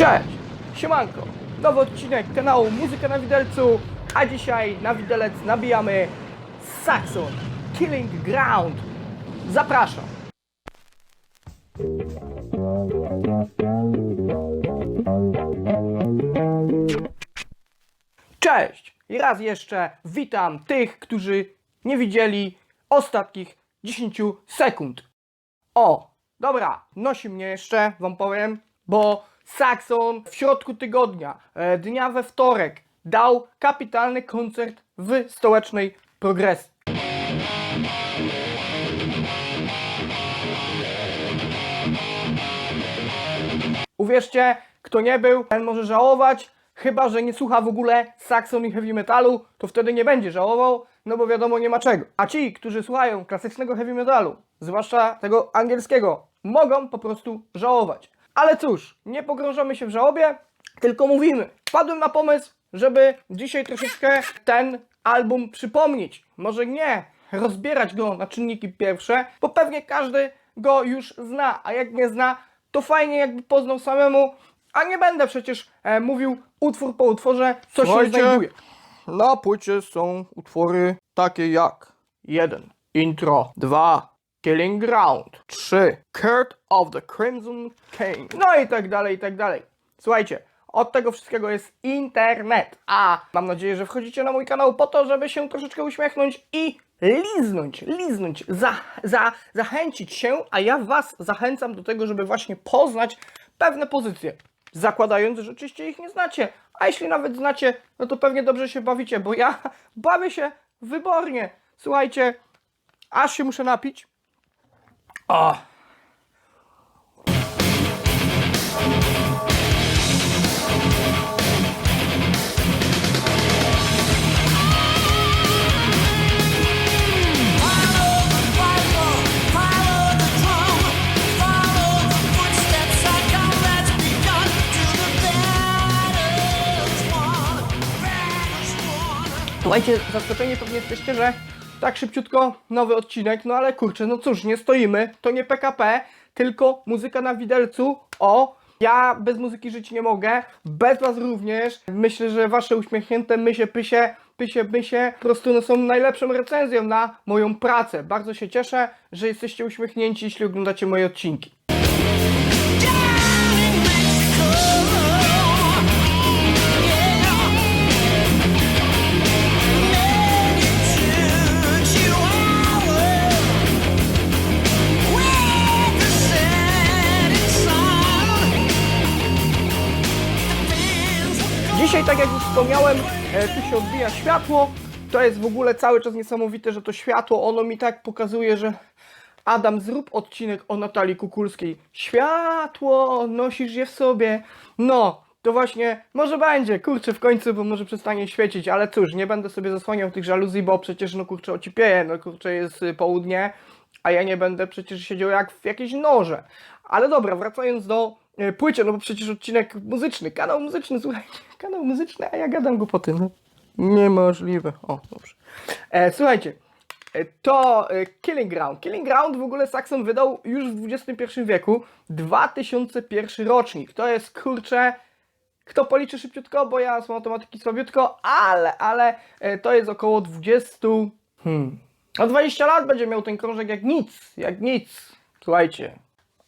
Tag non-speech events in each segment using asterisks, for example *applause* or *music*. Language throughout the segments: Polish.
Cześć! Siemanko! Nowy odcinek kanału Muzyka na Widelcu, a dzisiaj na widelec nabijamy Saxon Killing Ground. Zapraszam! Cześć! I raz jeszcze witam tych, którzy nie widzieli ostatnich 10 sekund. O, dobra, nosi mnie jeszcze, wam powiem, bo Saxon w środku tygodnia, e, dnia we wtorek, dał kapitalny koncert w stołecznej progresji. Uwierzcie, kto nie był, ten może żałować, chyba że nie słucha w ogóle Saxon i heavy metalu, to wtedy nie będzie żałował, no bo wiadomo nie ma czego. A ci, którzy słuchają klasycznego heavy metalu, zwłaszcza tego angielskiego, mogą po prostu żałować. Ale cóż, nie pogrążamy się w żałobie, tylko mówimy. Wpadłem na pomysł, żeby dzisiaj troszeczkę ten album przypomnieć. Może nie rozbierać go na czynniki pierwsze, bo pewnie każdy go już zna, a jak nie zna, to fajnie jakby poznał samemu, a nie będę przecież e, mówił utwór po utworze, co się Słuchajcie, znajduje. Na płycie są utwory takie jak 1. Intro 2. Killing Ground 3. Curse of the Crimson King No i tak dalej, i tak dalej. Słuchajcie, od tego wszystkiego jest internet, a mam nadzieję, że wchodzicie na mój kanał po to, żeby się troszeczkę uśmiechnąć i liznąć, liznąć, za, za, zachęcić się, a ja Was zachęcam do tego, żeby właśnie poznać pewne pozycje. Zakładając, że oczywiście ich nie znacie, a jeśli nawet znacie, no to pewnie dobrze się bawicie, bo ja bawię się wybornie. Słuchajcie, aż się muszę napić. O. Słuchajcie, zaskoczeni pewnie jesteście, że tak szybciutko nowy odcinek, no ale kurczę, no cóż, nie stoimy, to nie PKP, tylko muzyka na widelcu. O, ja bez muzyki żyć nie mogę, bez was również. Myślę, że wasze uśmiechnięte mysie, pysie, pysie, mysie po prostu no, są najlepszą recenzją na moją pracę. Bardzo się cieszę, że jesteście uśmiechnięci, jeśli oglądacie moje odcinki. Dzisiaj, tak jak już wspomniałem, e, tu się odbija światło. To jest w ogóle cały czas niesamowite, że to światło, ono mi tak pokazuje, że Adam, zrób odcinek o Natalii Kukulskiej. Światło, nosisz je w sobie. No, to właśnie, może będzie, kurczę, w końcu, bo może przestanie świecić, ale cóż, nie będę sobie zasłaniał tych żaluzji, bo przecież, no kurczę, ocipieje, no kurczę, jest y, południe, a ja nie będę przecież siedział jak w jakiejś norze. Ale dobra, wracając do płycie, no bo przecież odcinek muzyczny, kanał muzyczny, słuchajcie, *laughs* kanał muzyczny, a ja gadam głupoty, no. Niemożliwe. O, dobrze. E, słuchajcie, e, to e, Killing Ground. Killing Ground w ogóle Saxon wydał już w XXI wieku, 2001 rocznik. To jest, kurczę, kto policzy szybciutko, bo ja z matematyki słabiutko, ale, ale e, to jest około 20, hmm, no 20 lat będzie miał ten krążek jak nic, jak nic. Słuchajcie,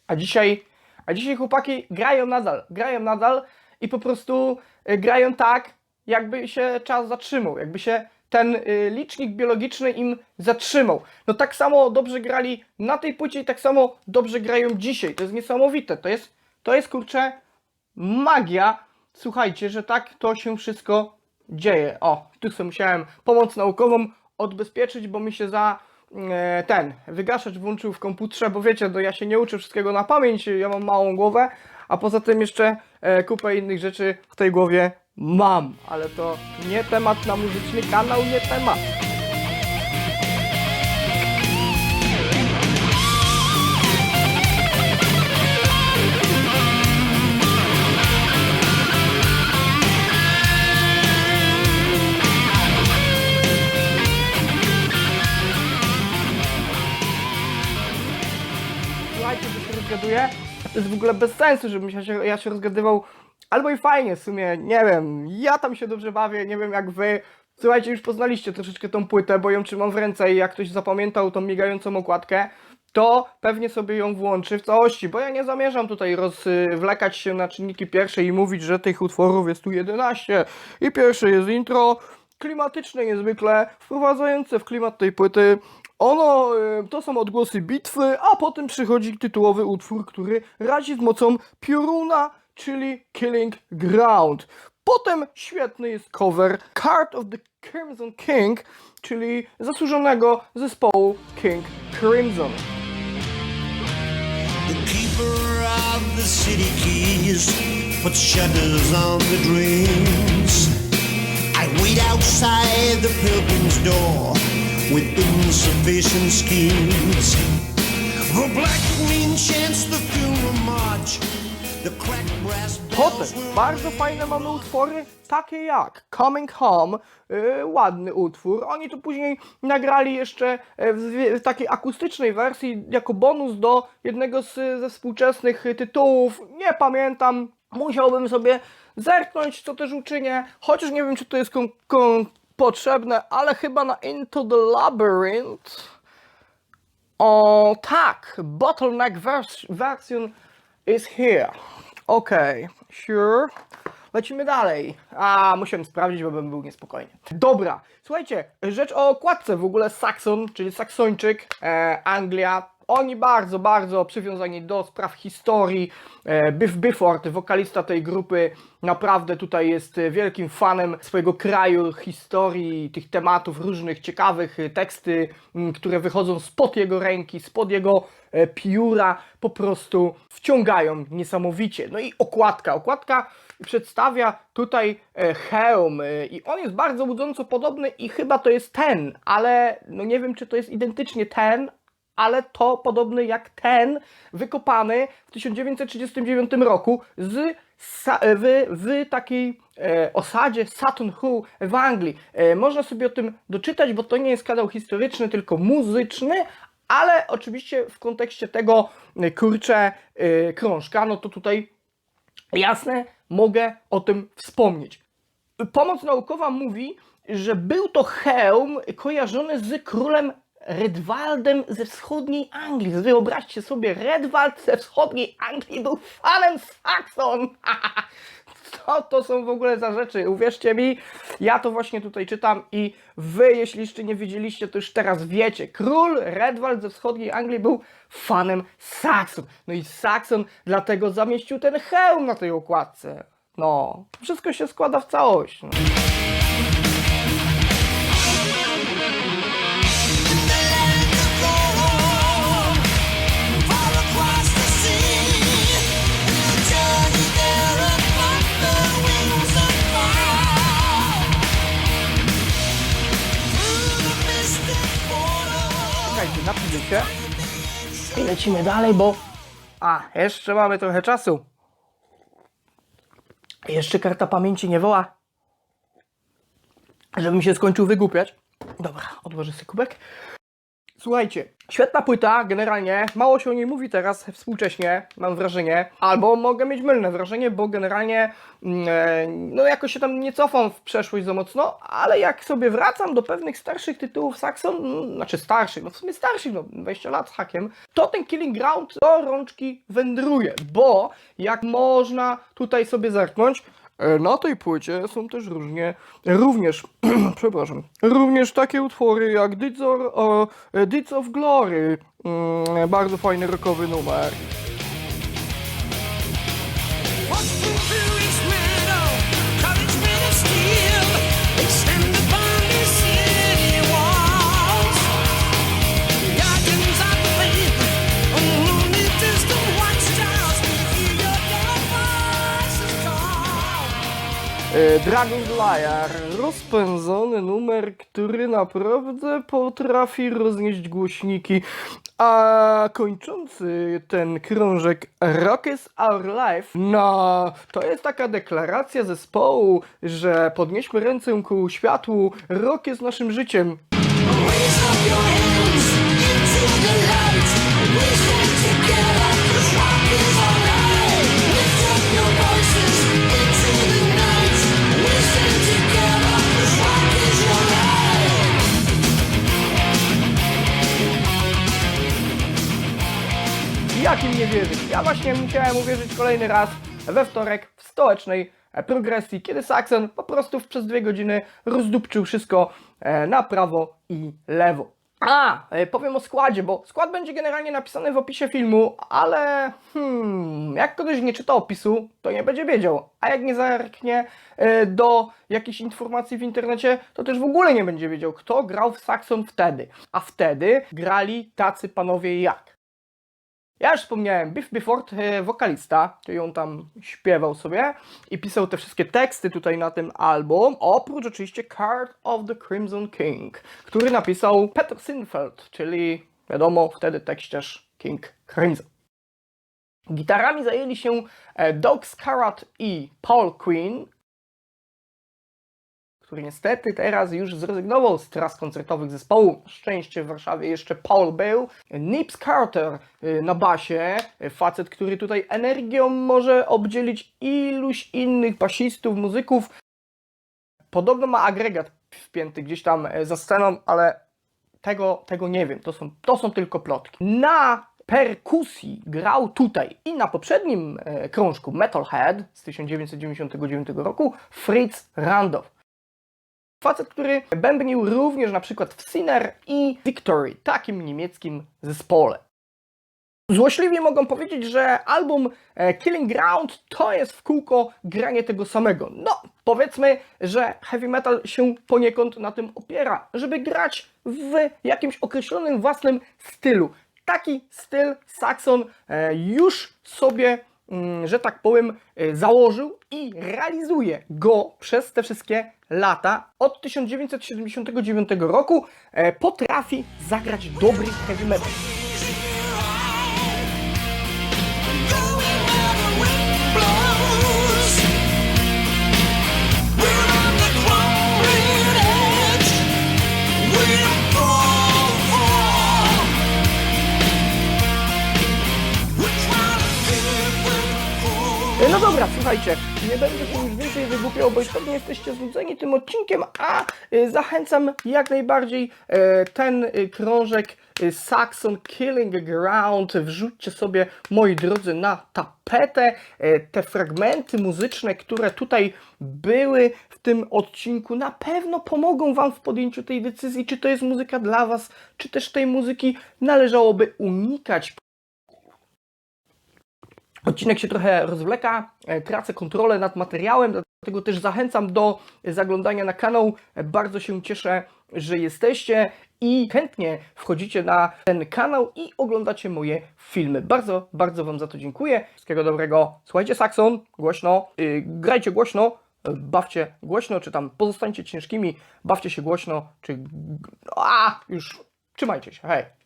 a dzisiaj, a dzisiaj chłopaki grają nadal, grają nadal i po prostu y, grają tak, jakby się czas zatrzymał, jakby się ten y, licznik biologiczny im zatrzymał. No tak samo dobrze grali na tej płycie i tak samo dobrze grają dzisiaj. To jest niesamowite. To jest, to jest kurczę magia. Słuchajcie, że tak to się wszystko dzieje. O, tu sobie musiałem pomoc naukową odbezpieczyć, bo mi się za ten wygaszacz włączył w komputerze, bo wiecie, no ja się nie uczę wszystkiego na pamięć, ja mam małą głowę, a poza tym jeszcze e, kupę innych rzeczy w tej głowie mam, ale to nie temat na muzyczny kanał, nie temat. Ogóle bez sensu, żebym się, ja się rozgadywał Albo i fajnie, w sumie, nie wiem, ja tam się dobrze bawię, nie wiem jak wy. Słuchajcie, już poznaliście troszeczkę tą płytę, bo ją trzymam w ręce i jak ktoś zapamiętał tą migającą okładkę, to pewnie sobie ją włączy w całości, bo ja nie zamierzam tutaj rozwlekać się na czynniki pierwsze i mówić, że tych utworów jest tu 11 i pierwsze jest intro, klimatyczne niezwykle, wprowadzające w klimat tej płyty. Ono, y, to są odgłosy bitwy, a potem przychodzi tytułowy utwór, który razi z mocą pioruna, czyli Killing Ground. Potem świetny jest cover Card of the Crimson King, czyli zasłużonego zespołu King Crimson. The keeper of the city keys puts shutters on the dreams. I wait outside the pilgrim's door with insufficient schemes. The black queen chants the funeral march. The cracked brass Potem bardzo fajne mamy utwory, takie jak Coming Home, yy, ładny utwór. Oni to później nagrali jeszcze e, w, w takiej akustycznej wersji jako bonus do jednego z, ze współczesnych tytułów. Nie pamiętam, musiałbym sobie zerknąć, co też uczynię, chociaż nie wiem, czy to jest kon- kon- potrzebne, ale chyba na Into the Labyrinth. O tak, bottleneck vers- version is here. Okej, sure. Lecimy dalej. A, musiałem sprawdzić, bo bym był niespokojny. Dobra, słuchajcie, rzecz o okładce w ogóle Saxon, czyli Saksończyk, e, Anglia. Oni bardzo, bardzo przywiązani do spraw historii. E, Biff Bifford, wokalista tej grupy, naprawdę tutaj jest wielkim fanem swojego kraju, historii, tych tematów różnych, ciekawych e, teksty, m, które wychodzą spod jego ręki, spod jego e, pióra, po prostu wciągają niesamowicie. No i okładka. Okładka przedstawia tutaj hełm i on jest bardzo budząco podobny i chyba to jest ten, ale no nie wiem czy to jest identycznie ten, ale to podobny jak ten wykopany w 1939 roku z, sa- w, w takiej e, osadzie Sutton Hoo w Anglii. E, można sobie o tym doczytać, bo to nie jest kanał historyczny, tylko muzyczny, ale oczywiście w kontekście tego, e, kurczę, e, krążka, no to tutaj jasne, mogę o tym wspomnieć. Pomoc naukowa mówi, że był to hełm kojarzony z królem Redwaldem ze wschodniej Anglii. Wyobraźcie sobie, Redwald ze wschodniej Anglii był fanem Saxon. *laughs* Co to są w ogóle za rzeczy? Uwierzcie mi, ja to właśnie tutaj czytam i wy, jeśli jeszcze nie wiedzieliście, to już teraz wiecie. Król Redwald ze wschodniej Anglii był fanem Saxon. No i Saxon dlatego zamieścił ten hełm na tej okładce. No, wszystko się składa w całość. No. Napiszę się i lecimy dalej, bo... A, jeszcze mamy trochę czasu. Jeszcze karta pamięci nie woła, żebym się skończył wygłupiać. Dobra, odłożę sobie kubek. Słuchajcie, świetna płyta, generalnie, mało się o niej mówi teraz współcześnie, mam wrażenie, albo mogę mieć mylne wrażenie, bo generalnie, mm, e, no jakoś się tam nie cofam w przeszłość za mocno, ale jak sobie wracam do pewnych starszych tytułów Saxon, mm, znaczy starszych, no w sumie starszych, no 20 lat z hakiem, to ten Killing Ground do rączki wędruje, bo jak można tutaj sobie zerknąć, Na tej płycie są też różnie, również, *clears throat* przepraszam, również takie utwory jak Deeds o, e, Deeds of Glory, mm, bardzo fajny rockowy numer. Walking call. Dragon's Liar, rozpędzony numer, który naprawdę potrafi roznieść głośniki, a kończący ten krążek Rock is Our Life, no to jest taka deklaracja zespołu, że podnieśmy ręce ku światłu, rock jest naszym życiem. Uwierzyć. Ja właśnie musiałem uwierzyć kolejny raz we wtorek w stołecznej e, progresji, kiedy Saxon po prostu przez dwie godziny rozdupczył wszystko e, na prawo i lewo. A, e, powiem o składzie, bo skład będzie generalnie napisany w opisie filmu, ale hmm, jak ktoś nie czyta opisu, to nie będzie wiedział. A jak nie zerknie do jakichś informacji w internecie, to też w ogóle nie będzie wiedział, kto grał w Saxon wtedy. A wtedy grali tacy panowie jak. Ja już wspomniałem, Biff Bifford, e, wokalista, czyli on tam śpiewał sobie i pisał te wszystkie teksty tutaj na tym album, oprócz oczywiście Card of the Crimson King, który napisał Peter Sinfeld, czyli wiadomo, wtedy tekściarz King Crimson. Gitarami zajęli się e, Doug Scarratt i Paul Quinn, który niestety teraz już zrezygnował z tras koncertowych zespołu. Szczęście w Warszawie jeszcze Paul był. Nips Carter y, na basie, facet, który tutaj energią może obdzielić iluś innych basistów, muzyków. Podobno ma agregat wpięty gdzieś tam e, za sceną, ale tego, tego nie wiem. To są, to są tylko plotki. Na perkusji grał tutaj i na poprzednim e, krążku Metalhead z 1999 roku Fritz Randolph. Facet, który bębnił również na przykład w Sinner i Victory, takim niemieckim zespole. Złośliwie mogą powiedzieć, że album e, Killing Ground to jest w kółko granie tego samego. No, powiedzmy, że heavy metal się poniekąd na tym opiera, żeby grać w jakimś określonym własnym stylu. Taki styl Saxon e, już sobie, mm, że tak powiem, e, założył i realizuje go przez te wszystkie lata. Od 1979 roku e, potrafi zagrać dobry heavy metal. E, No dobra, słuchajcie, nie będę się już więcej bo już pewnie jesteście znudzeni tym odcinkiem, a e, zachęcam jak najbardziej e, ten e, krążek e, Saxon Killing Ground. Wrzućcie sobie, moi drodzy, na tapetę e, te fragmenty muzyczne, które tutaj były w tym odcinku. Na pewno pomogą Wam w podjęciu tej decyzji, czy to jest muzyka dla Was, czy też tej muzyki należałoby unikać. Odcinek się trochę rozwleka, e, tracę kontrolę nad materiałem, dlatego też zachęcam do zaglądania na kanał. Bardzo się cieszę, że jesteście i chętnie wchodzicie na ten kanał i oglądacie moje filmy. Bardzo, bardzo Wam za to dziękuję. Wszystkiego dobrego. Słuchajcie Saxon, głośno, yy, grajcie głośno, bawcie głośno, czy tam pozostańcie ciężkimi, bawcie się głośno, czy... A, już trzymajcie się, hej.